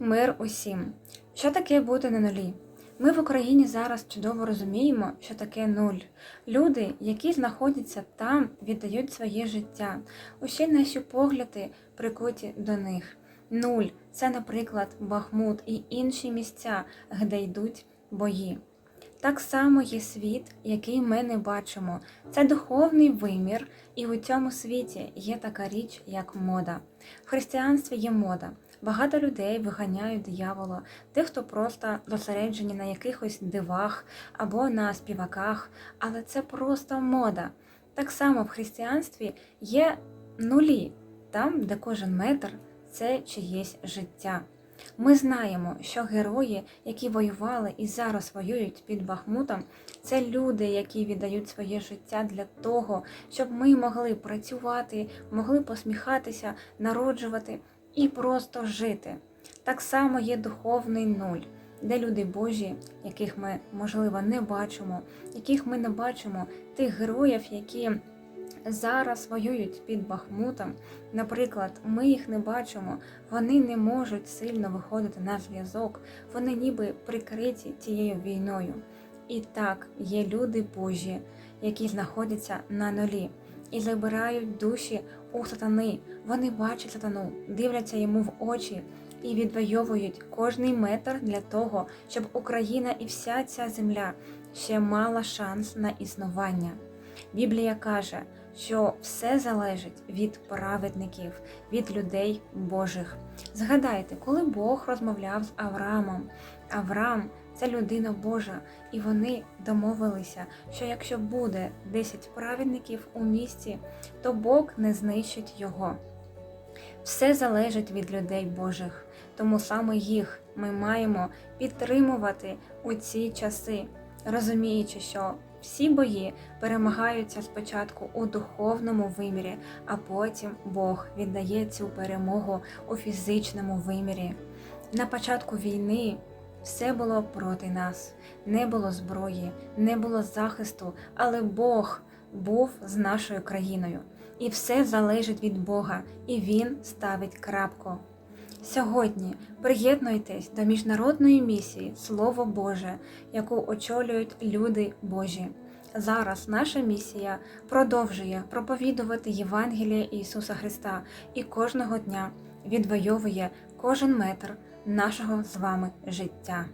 Мир усім. Що таке бути на нулі? Ми в Україні зараз чудово розуміємо, що таке нуль. Люди, які знаходяться там, віддають своє життя. Усі наші погляди прикуті до них. Нуль це, наприклад, Бахмут і інші місця, де йдуть бої. Так само є світ, який ми не бачимо. Це духовний вимір, і у цьому світі є така річ, як мода. В християнстві є мода. Багато людей виганяють диявола, тих, хто просто зосереджені на якихось дивах або на співаках, але це просто мода. Так само в християнстві є нулі, там, де кожен метр це чиєсь життя. Ми знаємо, що герої, які воювали і зараз воюють під Бахмутом, це люди, які віддають своє життя для того, щоб ми могли працювати, могли посміхатися, народжувати і просто жити. Так само є духовний нуль, де люди Божі, яких ми, можливо, не бачимо, яких ми не бачимо, тих героїв, які зараз воюють під Бахмутом. Наприклад, ми їх не бачимо, вони не можуть сильно виходити на зв'язок, вони ніби прикриті цією війною. І так, є люди Божі, які знаходяться на нулі і забирають душі у сатани. Вони бачать сатану, дивляться йому в очі і відвоюють кожний метр для того, щоб Україна і вся ця земля ще мала шанс на існування. Біблія каже, що все залежить від праведників, від людей Божих. Згадайте, коли Бог розмовляв з Авраамом, Авраам це людина Божа, і вони домовилися, що якщо буде 10 праведників у місті, то Бог не знищить його. Все залежить від людей Божих, тому саме їх ми маємо підтримувати у ці часи, розуміючи, що всі бої перемагаються спочатку у духовному вимірі, а потім Бог віддає цю перемогу у фізичному вимірі. На початку війни все було проти нас, не було зброї, не було захисту, але Бог був з нашою країною. І все залежить від Бога, і Він ставить крапку. Сьогодні приєднуйтесь до міжнародної місії Слово Боже, яку очолюють люди Божі. Зараз наша місія продовжує проповідувати Євангеліє Ісуса Христа і кожного дня відвоює кожен метр нашого з вами життя.